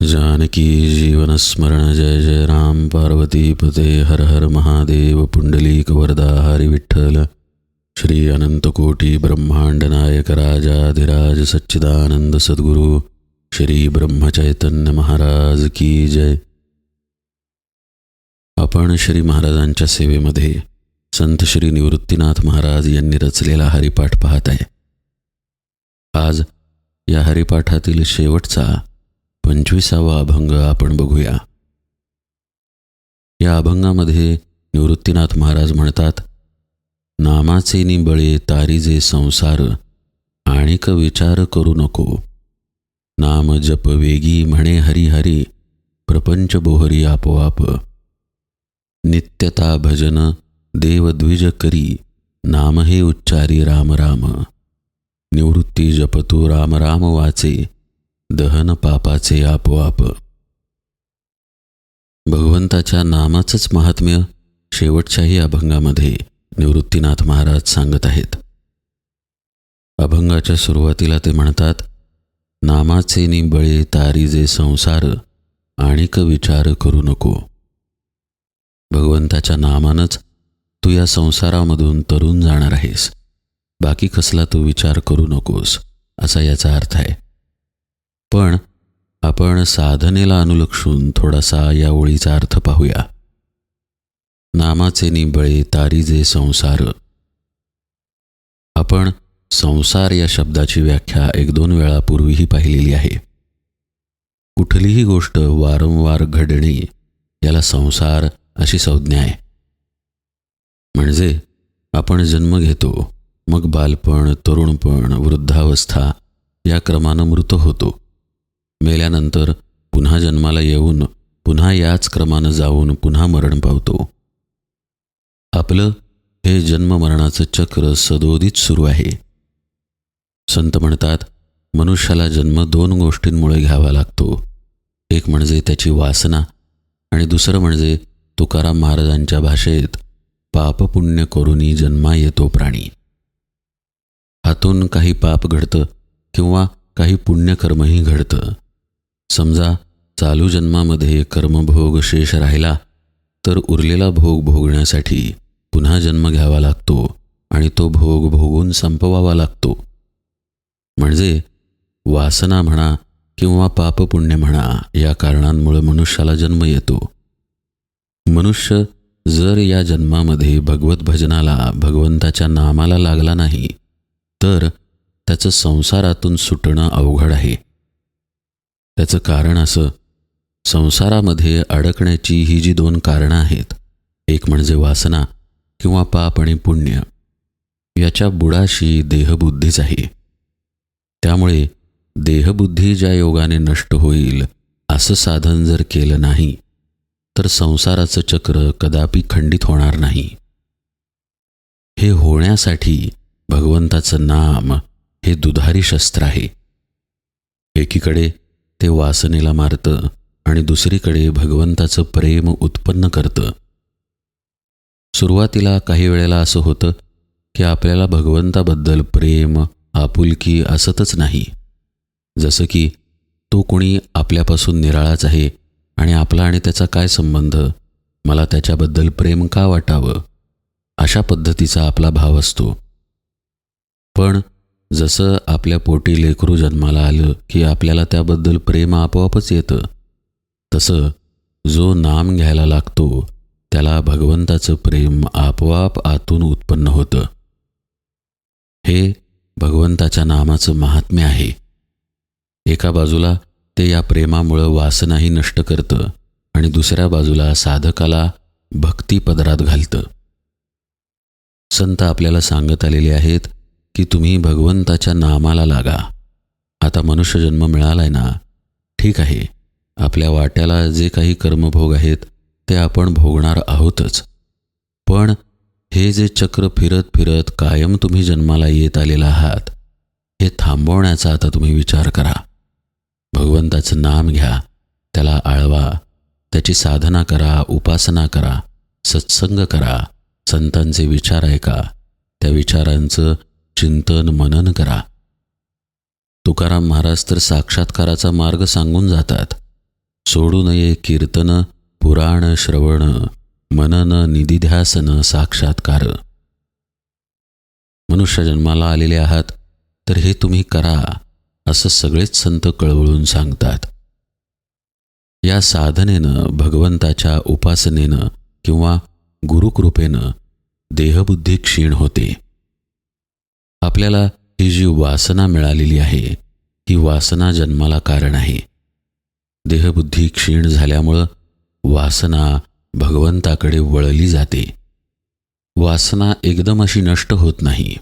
जानकी जीवनस्मरण जय जय राम। पार्वती पते हर हर महादेव। पुंडलीक वरदा हरी विठ्ठल। श्री अनंतकोटी ब्रह्मांड नायक राजाधिराज सच्चिदानंद सद्गुरु। श्री ब्रह्मचैतन्य महाराज की जय। आपण श्री महाराजांच्या सेवेमध्ये संत श्री निवृत्तीनाथ महाराज यांनी रचलेला हरिपाठ पाहत आहे. आज या हरिपाठातील शेवटचा पंचवीसावा अभंग आपण बघूया. या अभंगामध्ये निवृत्तीनाथ महाराज म्हणतात नामाचे निबळे तारीजे संसार आणिक विचार करू नको. नाम जप वेगी म्हणे हरी हरी प्रपंच बोहरी आपोआप. नित्यता भजन देवद्विज करी नाम हे उच्चारी राम राम. निवृत्ती जपतू राम राम वाचे दहन पापाचे आपोआप. भगवंताच्या नामाचंच महात्म्य शेवटच्याही अभंगामध्ये निवृत्तीनाथ महाराज सांगत आहेत. अभंगाच्या सुरुवातीला ते म्हणतात नामाचे निबळे तारीजे संसार आणिक विचार करू नको. भगवंताच्या नामानंच तू या संसारामधून तरुण जाणार आहेस. बाकी कसला तू विचार करू नकोस असा याचा अर्थ आहे. पण आपण साधनेला अनुलक्षून थोडासा या ओळीचा अर्थ पाहूया. नामाचे निबळे तारीजे संसार. आपण संसार या शब्दाची व्याख्या एक दोन वेळा पूर्वीही पाहिलेली आहे. कुठलीही गोष्ट वारंवार घडणे याला संसार अशी संज्ञा आहे. म्हणजे आपण जन्म घेतो मग बालपण तरुणपण वृद्धावस्था या क्रमानं मृत होतो. मेल्यानंतर पुन्हा जन्माला येऊन पुन्हा याच क्रमानं जाऊन पुन्हा मरण पावतो. आपलं हे जन्ममरणाचं चक्र सदोदित सुरू आहे. संत म्हणतात मनुष्याला जन्म दोन गोष्टींमुळे घ्यावा लागतो. एक म्हणजे त्याची वासना आणि दुसरं म्हणजे तुकाराम महाराजांच्या भाषेत पापपुण्य करूनही जन्मा येतो प्राणी. हातून काही पाप घडतं किंवा काही पुण्यकर्मही घडतं. समजा चालू जन्मामध्ये कर्मभोग शेष राहिला तर उरलेला भोग भोगण्यासाठी पुन्हा जन्म घ्यावा लागतो आणि तो भोग भोगून संपवावा लागतो. म्हणजे वासना म्हणा किंवा पापपुण्य म्हणा या कारणांमुळे मनुष्याला जन्म येतो. मनुष्य जर या जन्मामध्ये भगवत भजनाला भगवंताच्या नामाला लागला नाही तर त्याचं संसारातून सुटणं अवघड आहे. त्याचं कारण असं संसारामध्ये अडकण्याची ही जी दोन कारणं आहेत एक म्हणजे वासना किंवा पाप आणि पुण्य याच्या बुडाशी देहबुद्धीच आहे. त्यामुळे देहबुद्धी ज्या योगाने नष्ट होईल असं साधन जर केलं नाही तर संसाराचं चक्र कदापि खंडित होणार नाही. हे होण्यासाठी भगवंताचं नाम हे दुधारी शस्त्र आहे. एकीकडे ते वासनेला मारतं आणि दुसरीकडे भगवंताचं प्रेम उत्पन्न करतं. सुरुवातीला काही वेळेला असं होतं की आपल्याला भगवंताबद्दल प्रेम आपुलकी असतच नाही. जसं की तो कोणी आपल्यापासून निराळाच आहे आणि आपला आणि त्याचा काय संबंध? मला त्याच्याबद्दल प्रेम का वाटावं? अशा पद्धतीचा आपला भाव असतो. पण जसं आपल्या पोटी लेकरू जन्माला आलं की आपल्याला त्याबद्दल प्रेम आपोआपच येतं तसं जो नाम घ्यायला लागतो त्याला भगवंताचं प्रेम आपोआप आतून उत्पन्न होतं. हे भगवंताच्या नामाचं महात्म्य आहे. एका बाजूला ते या प्रेमामुळं वासनाही नष्ट करतं आणि दुसऱ्या बाजूला साधकाला भक्ती पदरात घालतं. संत आपल्याला सांगत आलेले आहेत की तुम्ही भगवंताच्या नामाला लागा. आता मनुष्यजन्म मिळालाय ना? ठीक आहे. आपल्या वाट्याला जे काही कर्मभोग आहेत ते आपण भोगणार आहोतच. पण हे जे चक्र फिरत फिरत कायम तुम्ही जन्माला येत आलेला आहात हे थांबवण्याचा आता तुम्ही विचार करा. भगवंताचं नाम घ्या त्याला आळवा त्याची साधना करा उपासना करा सत्संग करा संतांचे विचार ऐका. त्या विचारांचं चिंतन मनन करा. तुकाराम महाराज तर साक्षात्काराचा मार्ग सांगून जातात. सोडू नये कीर्तन पुराण श्रवण मनन निधिध्यासन साक्षात्कार. मनुष्य जन्माला आलेले आहात तर हे तुम्ही करा असं सगळेच संत कळवळून सांगतात. या साधनेनं भगवंताच्या उपासनेनं किंवा गुरुकृपेनं देहबुद्धी क्षीण होते. आपल्याला ही जी वासना मिळालेली आहे ही वासना जन्माला कारण आहे. देहबुद्धी क्षीण झाल्यामुळं वासना भगवंताकडे वळली जाते. वासना एकदम अशी नष्ट होत नाही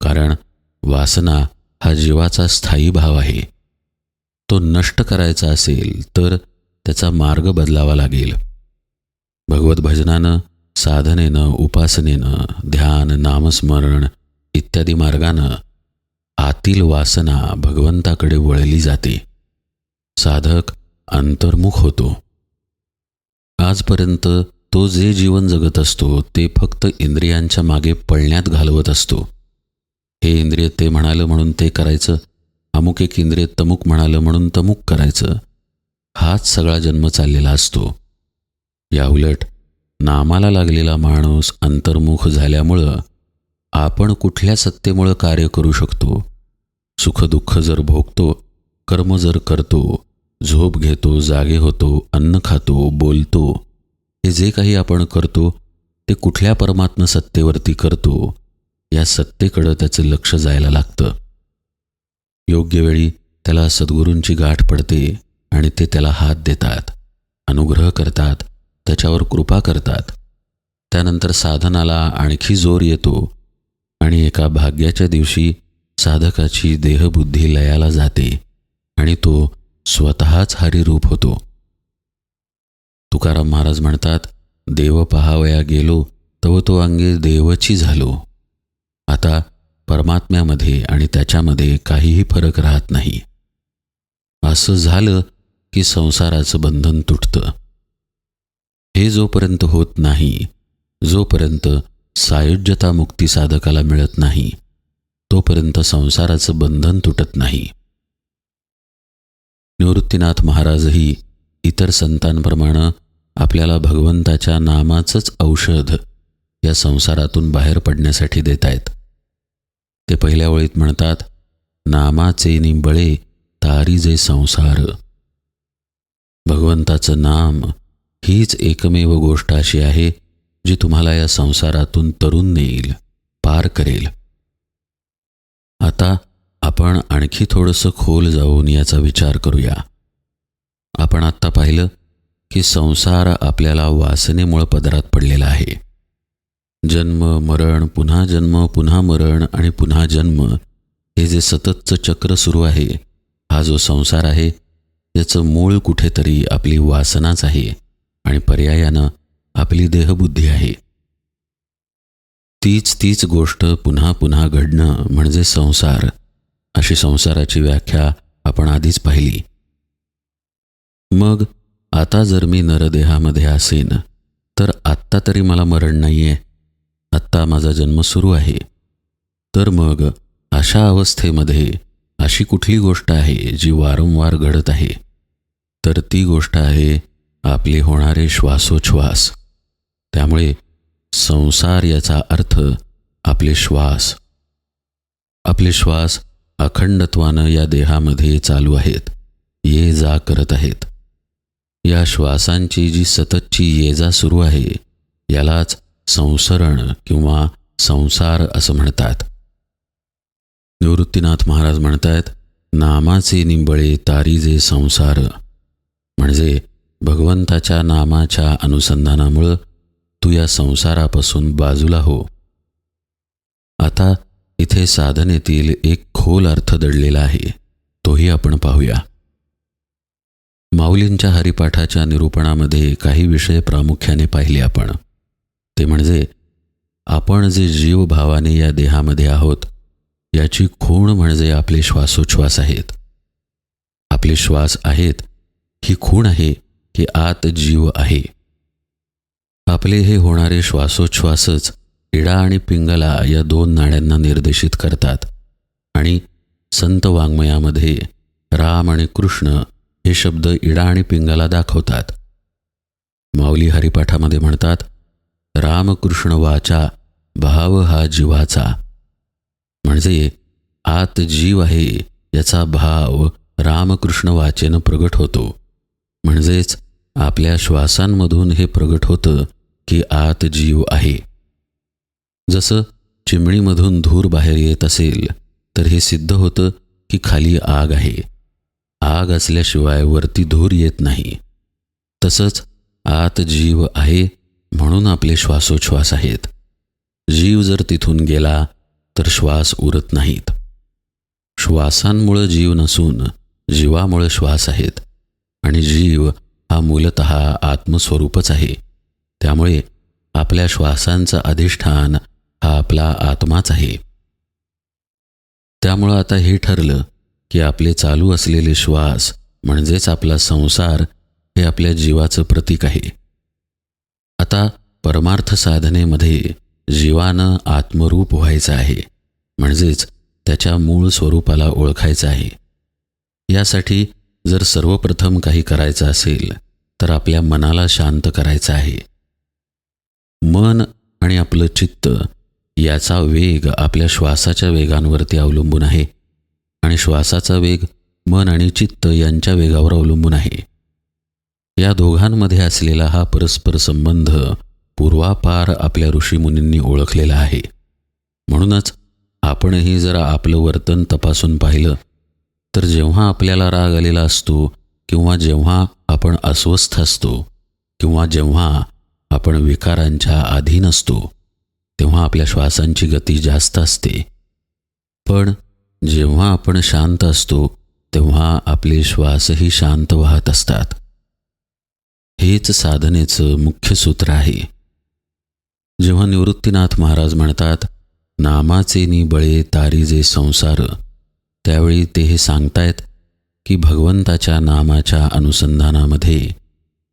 कारण वासना हा जीवाचा स्थायी भाव आहे. तो नष्ट करायचा असेल तर त्याचा मार्ग बदलावा लागेल. भगवत भजनानं साधनेनं उपासनेनं ध्यान नामस्मरण इत्यादी मार्गानं आतील वासना भगवंताकडे वळली जाते. साधक अंतर्मुख होतो. आजपर्यंत तो जे जीवन जगत असतो ते फक्त इंद्रियांच्या मागे पळण्यात घालवत असतो. हे इंद्रिय ते म्हणालं म्हणून ते करायचं अमुक एक इंद्रिय तमुक म्हणालं म्हणून तमुक करायचं हाच सगळा जन्म चाललेला असतो. याउलट नामाला लागलेला माणूस अंतर्मुख झाल्यामुळं आपण कुठल्या सत्तेमुळं कार्य करू शकतो? सुखदुःख जर भोगतो कर्म जर करतो झोप घेतो जागे होतो अन्न खातो बोलतो हे जे काही आपण करतो ते कुठल्या परमात्म सत्तेवरती करतो या सत्तेकडं त्याचं लक्ष जायला लागतं. योग्य वेळी त्याला सद्गुरूंची गाठ पडते आणि ते त्याला हात देतात अनुग्रह करतात त्याच्यावर कृपा करतात. त्यानंतर साधनाला आणखी जोर येतो आणि एका भाग्याच्या दिवशी साधकाची देहबुद्धी लयाला जाते आणि तो स्वतःच हरिरूप होतो. तुकाराम महाराज म्हणतात देव पहावया गेलो तव तो अंगे देवची झालो. आता परमात्म्यामध्ये आणि त्याच्यामध्ये काहीही फरक राहत नाही. असं झालं की संसाराचं बंधन तुटतं. हे जोपर्यंत होत नाही जोपर्यंत सायुज्यता मुक्ती साधकाला मिळत नाही तोपर्यंत संसाराचं बंधन तुटत नाही. निवृत्तीनाथ महाराजही इतर संतांप्रमाणे आपल्याला भगवंताच्या नामाचंच औषध या संसारातून बाहेर पडण्यासाठी देत आहेत ते पहिल्या ओळीत म्हणतात नामाचे निंबळे तारी जे संसार. भगवंताचं नाम हीच एकमेव गोष्ट अशी आहे जी तुम्हाला या संसारातून तरुण नेईल पार करेल. आता आपण आणखी थोडंसं खोल जाऊन याचा विचार करूया. आपण आत्ता पाहिलं की संसार आपल्याला वासनेमुळं पदरात पडलेला आहे. जन्म मरण पुन्हा जन्म पुन्हा मरण आणि पुन्हा जन्म हे जे सततचं चक्र सुरू आहे हा जो संसार आहे याचं मूळ कुठेतरी आपली वासनाच आहे आणि पर्यायानं आपली देहबुद्धी आहे. तीच तीच गोष्ट पुन्हा पुन्हा घडणं म्हणजे संसार अशी संसाराची व्याख्या आपण आधीच पाहिली. मग आता जर मी नरदेहामध्ये असेन तर आत्ता तरी मला मरण नाही आहे आत्ता माझा जन्म सुरू आहे. तर मग अशा अवस्थेमध्ये अशी कुठली गोष्ट आहे जी वारंवार घडत आहे? तर ती गोष्ट आहे आपले होणारे श्वासोच्छ्वास. त्यामुळे संसार याचा अर्थ आपले श्वास. आपले श्वास अखंडत्वानं या देहामध्ये चालू आहेत. ये जा करत आहेत. या श्वासांची जी सततची ये जा सुरू आहे यालाच संसरण किंवा संसार असं म्हणतात. निवृत्तीनाथ महाराज म्हणतायत नामाचे निंबळे तारीजे संसार. म्हणजे भगवंताच्या नामाच्या अनुसंधानामुळं तू या संसारापासून बाजूला हो. आता इथे साधनेतील एक खोल अर्थ दडलेला आहे. तोही आपण पाहूया. माऊलींच्या हरिपाठाच्या निरूपणामध्ये काही विषय प्रामुख्याने पाहिले आपण. ते म्हणजे आपण जे जीवभावाने या देहामध्ये आहोत याची खूण म्हणजे आपले श्वासोच्छ्वास आहेत. आपले श्वास आहेत ही खूण आहे की आत जीव आहे. आपले हे होणारे श्वासोच्छ्वासच इडा आणि पिंगला या दोन नाड्यांना निर्देशित करतात. आणि संत वाङ्मयामध्ये राम आणि कृष्ण हे शब्द इडा आणि पिंगाला दाखवतात. माऊली हरिपाठामध्ये म्हणतात रामकृष्ण वाचा भाव हा जीवाचा. म्हणजे आत जीव आहे याचा भाव रामकृष्ण वाचेनं प्रगट होतो. म्हणजेच आपल्या श्वासांमधून हे प्रगट होतं की आत जीव आहे. जसं चिमणीमधून धूर बाहेर येत असेल तर हे सिद्ध होतं की खाली आग आहे. आग असल्याशिवाय वरती धूर येत नाही. तसंच आत जीव आहे म्हणून आपले श्वासोच्छ्वास आहेत. जीव जर तिथून गेला तर श्वास उरत नाहीत. श्वासांमुळं जीव नसून जीवामुळं श्वास आहेत. आणि जीव हा मूलत आत्मस्वरूपच आहे. त्यामुळे आपल्या श्वासांचं अधिष्ठान हा आपला आत्माच आहे. त्यामुळं आता हे ठरलं की आपले चालू असलेले श्वास म्हणजेच आपला संसार हे आपल्या जीवाचं प्रतीक आहे. आता परमार्थ साधनेमध्ये जीवानं आत्मरूप व्हायचं आहे म्हणजेच त्याच्या मूळ स्वरूपाला ओळखायचं आहे. यासाठी जर सर्वप्रथम काही करायचं असेल तर आपल्या मनाला शांत करायचं आहे. मन आणि आपलं चित्त याचा वेग आपल्या श्वासाच्या वेगांवरती अवलंबून आहे. आणि श्वासाचा वेग मन आणि चित्त यांच्या वेगावर अवलंबून आहे. या दोघांमध्ये असलेला हा परस्पर संबंध पूर्वापार आपल्या ऋषीमुनींनी ओळखलेला आहे. म्हणूनच आपणही जर आपलं वर्तन तपासून पाहिलं तर जेव्हा आपल्याला राग आलेला असतो किंवा जेव्हा आपण अस्वस्थ असतो किंवा जेव्हा आपण विकारांच्या अधीन असतो तेव्हा आपल्या श्वासांची गती जास्त असते. पण जेव्हा आपण शांत असतो तेव्हा आपले श्वासही शांत वाहत असतात. हेच साधनेचं मुख्य सूत्र आहे. जेव्हा निवृत्तीनाथ महाराज म्हणतात नामाचे निबळे तारीजे संसार त्यावेळी ते हे सांगतायत की भगवंताच्या नामाच्या अनुसंधानामध्ये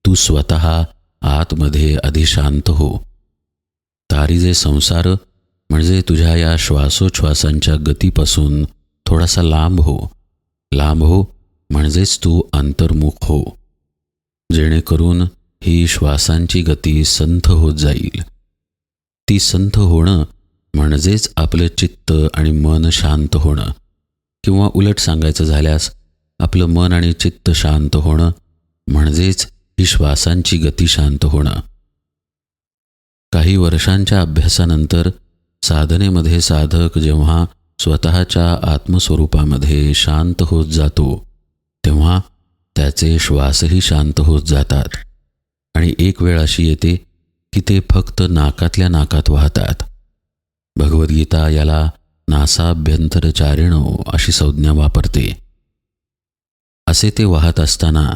तू स्वतः आतमध्ये अधिशांत हो. तारीजे संसार म्हणजे तुझ्या या श्वासोच्छ्वासांच्या गतीपासून थोडासा लांब हो. लांब हो म्हणजेच तू अंतर्मुख हो. जेणेकरून ही श्वासांची गती संथ होत जाईल. ती संथ होणं म्हणजेच आपलं चित्त आणि मन शांत होणं. किंवा उलट सांगायचं झाल्यास आपलं मन आणि चित्त शांत होणं म्हणजेच ही श्वासांची गती शांत होणं. काही वर्षांच्या अभ्यासानंतर साधनेमध्ये साधक जेव्हा स्वतःच्या आत्मस्वरूपामध्ये शांत होत जातो तेव्हा त्याचे श्वासही शांत होत जातात. आणि एक वेळ अशी येते की ते फक्त नाकातल्या नाकात वाहतात. भगवद्गीता याला नासाभ्यंतरचारिणो अशी संज्ञा वापरते. असे ते वाहत असताना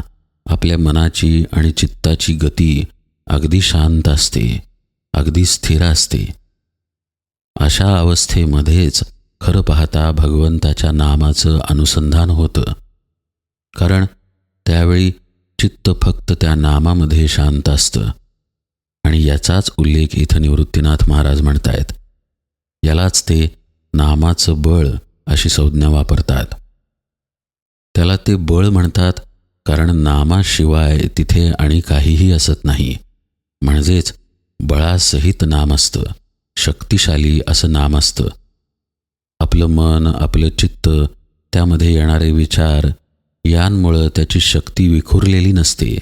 आपल्या मनाची आणि चित्ताची गती अगदी शांत असते अगदी स्थिर असते. अशा अवस्थेमध्येच खरं पाहता भगवंताच्या नामाचं अनुसंधान होतं. कारण त्यावेळी चित्त फक्त त्या नामामध्ये शांत असतं. आणि याचाच उल्लेख इथं निवृत्तीनाथ महाराज म्हणतायत. यालाच ते नामाचं बळ अशी संज्ञा वापरतात. त्याला ते बळ म्हणतात कारण नामाशिवाय तिथे आणि काहीही असत नाही. म्हणजेच बळासहित नाम असतं शक्तिशाली असं नाम असतं. आपलं मन आपलं चित्त त्यामध्ये येणारे विचार यांमुळं त्याची शक्ती विखुरलेली नसते.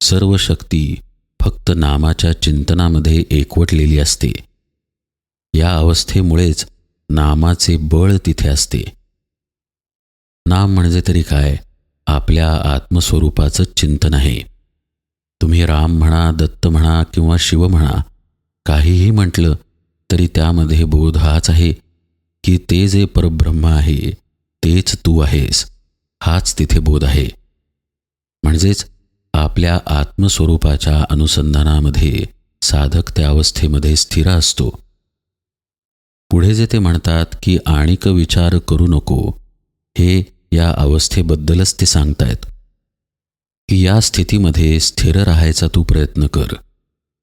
सर्व शक्ती फक्त नामाच्या चिंतनामध्ये एकवटलेली असते. या अवस्थेमुळेच नामाचे बळ तिथे असते. नाम म्हणजे तरी काय? आपल्या आत्मस्वरूपाचं चिंतन आहे. तुम्ही राम म्हणा दत्त म्हणा किंवा शिव म्हणा काहीही म्हटलं तरी त्यामध्ये बोध हाच आहे की ते जे परब्रह्म आहे तेच तू आहेस. हाच तिथे बोध आहे. म्हणजेच आपल्या आत्मस्वरूपाच्या अनुसंधानामध्ये साधक त्या अवस्थेमध्ये स्थिर असतो. पुढे जे ते म्हणतात की आणिक विचार करू नको हे या अवस्थेबद्दलच ते सांगतायत. की या स्थितीमध्ये स्थिर राहायचा तू प्रयत्न कर.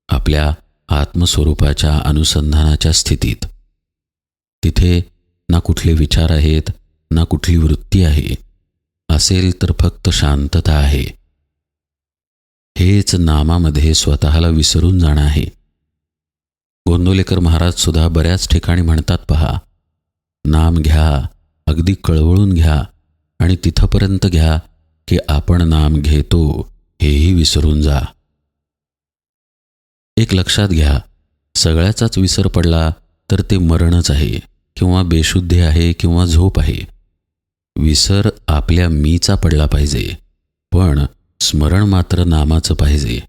आपल्या आत्मस्वरूपाच्या अनुसंधानाच्या स्थितीत. तिथे ना कुठले विचार आहेत ना कुठली वृत्ती आहे. असेल तर फक्त शांतता आहे. हेच नामामध्ये स्वतःला विसरून जाणं आहे. गोंदोलेकर महाराज सुद्धा बऱ्याच ठिकाणी म्हणतात पहा नाम घ्या अगदी कळवळून घ्या आणि तिथपर्यंत घ्या की आपण नाम घेतो हेही विसरून जा. एक लक्षात घ्या सगळ्याचाच विसर पडला तर ते मरणच आहे किंवा बेशुद्धी आहे किंवा झोप आहे. विसर आपल्या मीचा पडला पाहिजे पण स्मरण मात्र नामाचं पाहिजे.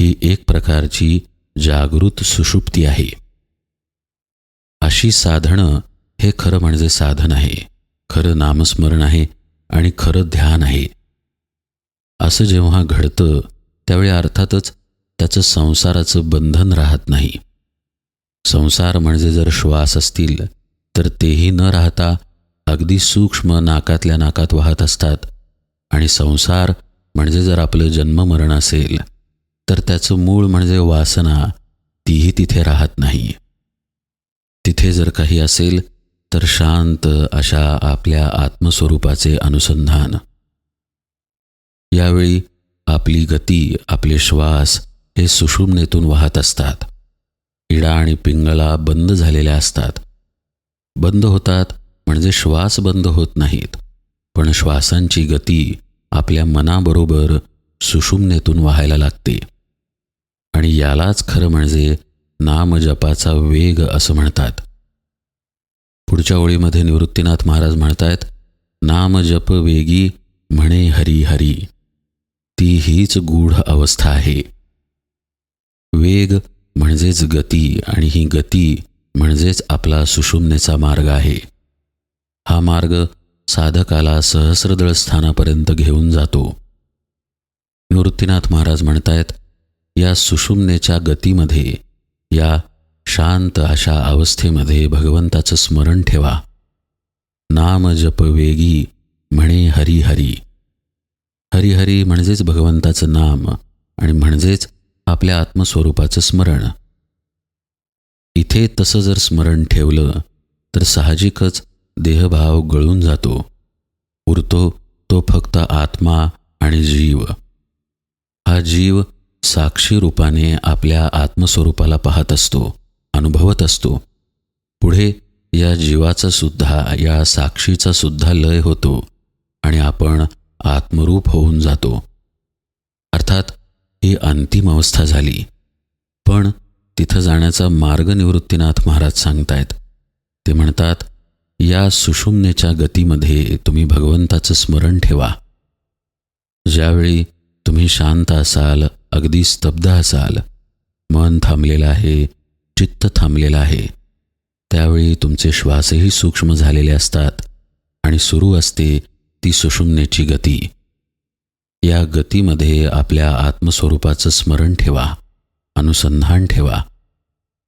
ही एक प्रकारची जागृत सुषुप्ती आहे. अशी साधनं हे खरं म्हणजे साधन आहे. खरं नामस्मरण आहे आणि खरं ध्यान आहे. असं जेव्हा घडतं त्यावेळी अर्थातच त्याचं संसाराचं बंधन राहत नाही. संसार म्हणजे जर श्वास असतील तर तेही न राहता अगदी सूक्ष्म नाकातल्या नाकात वाहत असतात. आणि संसार म्हणजे जर आपलं जन्ममरण असेल तर त्याचं मूळ म्हणजे वासना तीही तिथे राहत नाही. तिथे जर काही असेल तर शांत अशा आपल्या आत्मस्वरूपाचे अनुसंधान. यावेळी आपली गती आपले श्वास हे सुषुम्नेतून वाहत असतात. इडा आणि पिंगळा बंद झालेल्या असतात. बंद होतात म्हणजे श्वास बंद होत नाहीत पण श्वासांची गती आपल्या मनाबरोबर सुषुम्नेतून व्हायला लागते. आणि यालाच खरं म्हणजे नामजपाचा वेग असं म्हणतात. पुढच्या ओळीमध्ये निवृत्तीनाथ महाराज म्हणतायत नाम जप वेगी म्हणे हरी हरी. ती हीच गूढ अवस्था आहे. वेग म्हणजेच गती आणि ही गती म्हणजेच आपला सुषुम्नेचा मार्ग आहे. हा मार्ग साधकाला सहस्रदळ स्थानापर्यंत घेऊन जातो. निवृत्तीनाथ महाराज म्हणतायत या सुषुम्नेच्या गतीमध्ये या शांत अशा अवस्थेमध्ये भगवंताचं स्मरण ठेवा. नाम जप वेगी म्हणे हरिहरी हरिहरी म्हणजेच भगवंताचं नाम आणि म्हणजेच आपल्या आत्मस्वरूपाचं स्मरण. इथे तसं जर स्मरण ठेवलं तर साहजिकच देहभाव गळून जातो. उरतो तो फक्त आत्मा आणि जीव. हा जीव साक्षी रूपाने आपल्या आत्मस्वरूपाला पाहत असतो. अनुभवत असतो. पुढे या जीवाचा सुद्धा या साक्षीचा सुद्धा लय होतो आणि आपण आत्मरूप होऊन जातो. अर्थात ही अंतिम अवस्था झाली. पण तिथं जाण्याचा मार्ग निवृत्तीनाथ महाराज सांगतायत. ते म्हणतात या सुषुम्नेच्या गतीमध्ये तुम्ही भगवंताचं स्मरण ठेवा. ज्यावेळी तुम्ही शांत असाल अगदी स्तब्ध असाल मन थांबलेलं आहे चित्त थांबलेलं आहे. त्यावेळी तुमचे श्वासही सूक्ष्म झालेले असतात आणि सुरू असते ती सुषुम्नेची गती. या गतीमध्ये आपल्या आत्मस्वरूपाचं स्मरण ठेवा अनुसंधान ठेवा.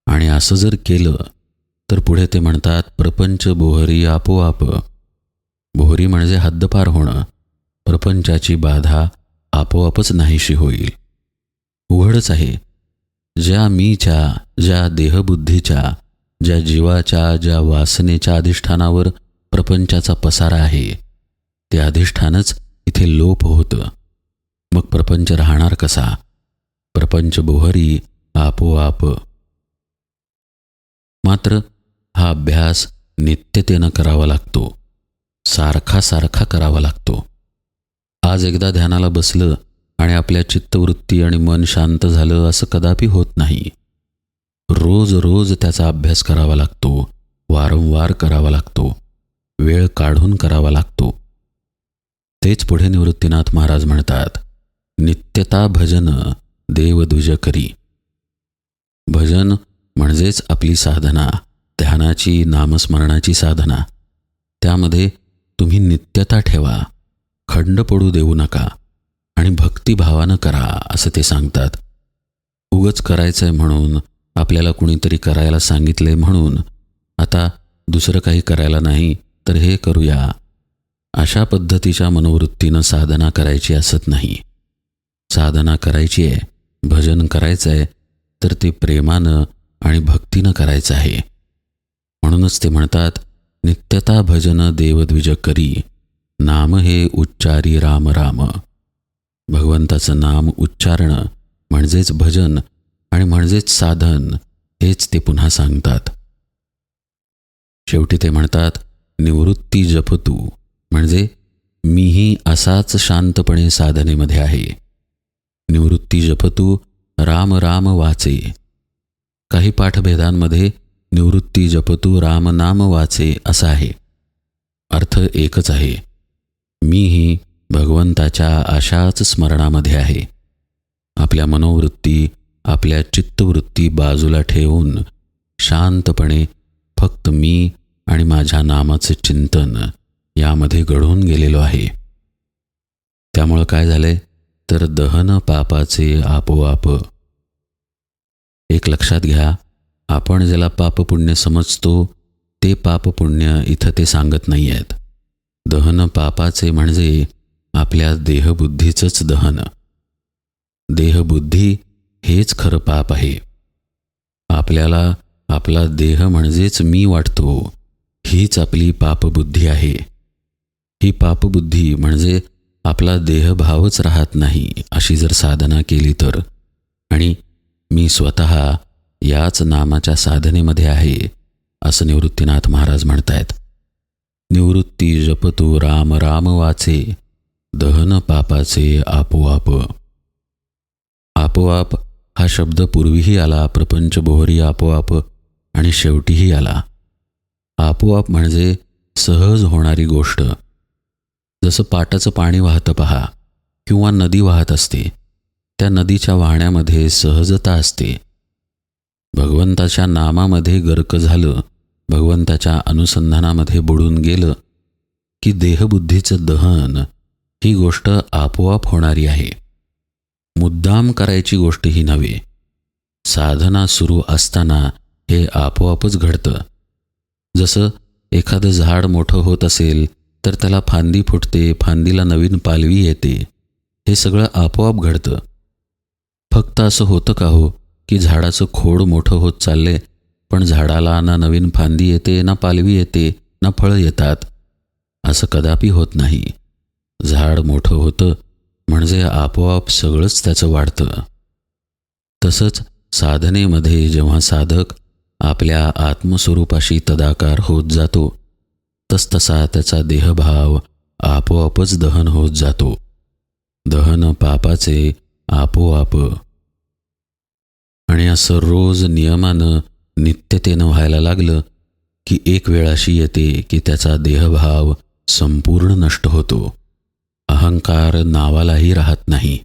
आणि असं जर केलं तर पुढे ते म्हणतात प्रपंच बोहरी आपोआप. बोहरी म्हणजे हद्दपार होणं. प्रपंचाची बाधा आपोआपच नाहीशी होईल. उघडच आहे. ज्या मीच्या ज्या देहबुद्धीच्या ज्या जीवाच्या ज्या वासनेच्या अधिष्ठानावर प्रपंचाचा पसारा आहे ते अधिष्ठानच इथे लोप होतं. मग प्रपंच राहणार कसा? प्रपंच बोहरी आपोआप. मात्र हा अभ्यास नित्यतेनं करावा लागतो. सारखा सारखा करावा लागतो. आज एकदा ध्यानाला बसलं आणि आपल्या चित्तवृत्ती आणि मन शांत झालं असं कदापि होत नाही. रोज रोज त्याचा अभ्यास करावा लागतो वारंवार करावा लागतो वेळ काढून करावा लागतो. तेच पुढे निवृत्तीनाथ महाराज म्हणतात नित्यता भजन देवद्विज करी. भजन म्हणजेच आपली साधना ध्यानाची नामस्मरणाची साधना. त्यामध्ये तुम्ही नित्यता ठेवा खंड पडू देऊ नका. आणि भक्तिभावानं करा असं ते सांगतात. उगच करायचं आहे म्हणून आपल्याला कुणीतरी करायला सांगितले म्हणून आता दुसरं काही करायला नाही तर हे करूया. अशा पद्धतीच्या मनोवृत्तीनं साधना करायची असत नाही. साधना करायची आहे भजन करायचं आहे तर ते प्रेमानं आणि भक्तीनं करायचं आहे. म्हणूनच ते म्हणतात नित्यता भजन देवद्विज करी नाम हे उच्चारी राम राम. भगवंताचं नाम उच्चारणं म्हणजेच भजन आणि म्हणजेच साधन हेच ते पुन्हा सांगतात. शेवटी ते म्हणतात निवृत्ती जपतू. म्हणजे मीही असाच शांतपणे साधनेमध्ये आहे. निवृत्ती जपतू राम राम वाचे. काही पाठभेदांमध्ये निवृत्ती जपतू राम नाम वाचे असा आहे. अर्थ एकच आहे. मीही भगवंताच्या अशाच स्मरणामध्ये आहे. आपल्या मनोवृत्ती आपल्या चित्तवृत्ती बाजूला ठेवून शांतपणे फक्त मी आणि माझ्या नामाचे चिंतन यामध्ये घडून गेलेलो आहे. त्यामुळं काय झालंय? तर दहन पापाचे आपोआप. एक लक्षात घ्या आपण ज्याला पापपुण्य समजतो ते पापपुण्य इथं ते सांगत नाही आहेत दहन पापाचे म्हणजे आपल्या देहबुद्धीचंच दहन. देहबुद्धी हेच खरं पाप आहे. आपल्याला आपला देह म्हणजेच मी वाटतो हीच आपली पापबुद्धी आहे. ही पापबुद्धी म्हणजे आपला देहभावच राहत नाही अशी जर साधना केली तर. आणि मी स्वतः याच नामाच्या साधनेमध्ये आहे असं निवृत्तीनाथ महाराज म्हणतायत. निवृत्ती जपतो राम राम वाचे. दहन पापाचे आपोआप. आपोआप हा शब्द पूर्वीही आला प्रपंच बोहरी आपोआप आणि शेवटीही आला. आपोआप म्हणजे सहज होणारी गोष्ट. जसं पाटाचं पाणी वाहतं पहा किंवा नदी वाहत असते त्या नदीच्या वाहण्यामध्ये सहजता असते. भगवंताच्या नामामध्ये गर्क झालं भगवंताच्या अनुसंधानामध्ये बुडून गेलं की देहबुद्धीचं दहन ही गोष्ट आपोआप होणारी आहे. मुद्दाम करायची गोष्ट ही नव्हे. साधना सुरू असताना हे आपोआपच घडतं. जसं एखादं झाड मोठं होत असेल तर त्याला फांदी फुटते फांदीला नवीन पालवी येते. हे सगळं आपोआप घडतं. फक्त असं होतं का हो की झाडाचं खोड मोठं होत चालले पण झाडाला ना नवीन फांदी येते ना पालवी येते ना फळं येतात? असं कदापि होत नाही. झाड मोठं होतं म्हणजे आपोआप सगळंच त्याचं वाढतं. तसंच साधनेमध्ये जेव्हा साधक आपल्या आत्मस्वरूपाशी तदाकार होत जातो तसतसा त्याचा देहभाव आपोआपच दहन होत जातो. दहन पापाचे आपोआप. आणि असं रोज नियमानं नित्यतेनं व्हायला लागलं की एक वेळ अशी येते की त्याचा देहभाव संपूर्ण नष्ट होतो. अहंकार नावालाही राहत नाही.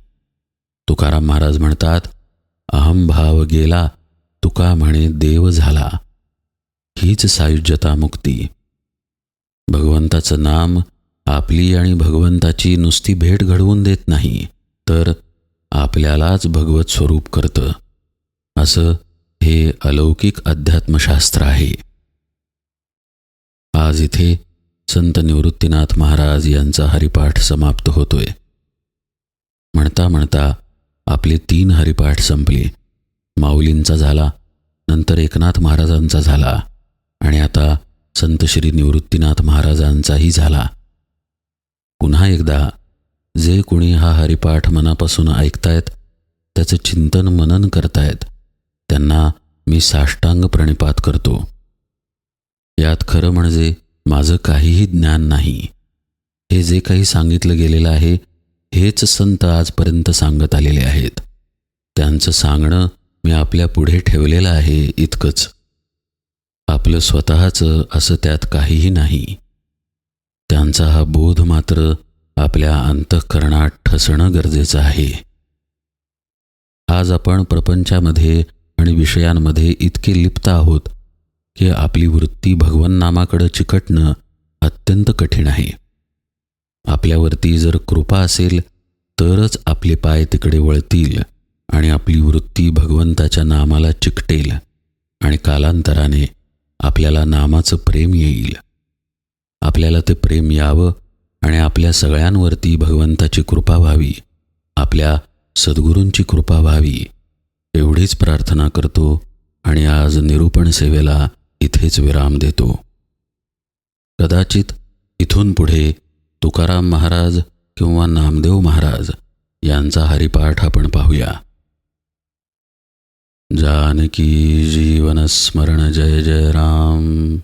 तुकाराम महाराज म्हणतात अहंभाव गेला तुका म्हणे देव झाला. हीच सायुज्यता मुक्ती. भगवंताचं नाम आपली आणि भगवंताची नुसती भेट घडवून देत नाही तर आपल्यालाच भगवत स्वरूप करतं. असं हे अलौकिक अध्यात्मशास्त्र आहे. आज इथे संत निवृत्तीनाथ महाराज यांचा हरिपाठ समाप्त होतोय. म्हणता म्हणता आपले तीन हरिपाठ संपली. माऊलींचा झाला नंतर एकनाथ महाराजांचा झाला आणि आता संत श्री निवृत्तीनाथ महाराजांचाही झाला. पुन्हा एकदा जे कोणी हा हरिपाठ मनापासून ऐकतायत त्याचं चिंतन मनन करतायत त्यांना मी साष्टांग प्रणिपात करतो. यात खरं म्हणजे माझं काहीही ज्ञान नाही. हे जे काही सांगितलं गेलेलं आहे हेच संत आजपर्यंत सांगत आलेले आहेत. त्यांचं सांगणं मी आपल्या पुढे ठेवलेलं आहे इतकंच. आपलं स्वतःचं असं त्यात काहीही नाही. त्यांचा हा बोध मात्र आपल्या अंतःकरणात ठसणं गरजेचं आहे. आज आपण प्रपंचामध्ये आणि विषयांमध्ये इतके लिप्त आहोत की आपली वृत्ती भगवन नामाकडं चिकटणं अत्यंत कठीण आहे. आपल्यावरती जर कृपा असेल तरच आपले पाय तिकडे वळतील आणि आपली वृत्ती भगवंताच्या नामाला चिकटेल आणि कालांतराने आपल्याला नामाचं प्रेम येईल. आपल्याला ते प्रेम यावं आणि आपल्या सगळ्यांवरती भगवंताची कृपा व्हावी आपल्या सद्गुरूंची कृपा व्हावी एवढीच प्रार्थना करतो आणि आज निरूपण सेवेला इथेच विराम देतो. कदाचित इथून पुढे तुकाराम महाराज किंवा नामदेव महाराज यांचा हरिपाठ आपण पाहूया. जानकी जीवनस्मरण जय जय राम.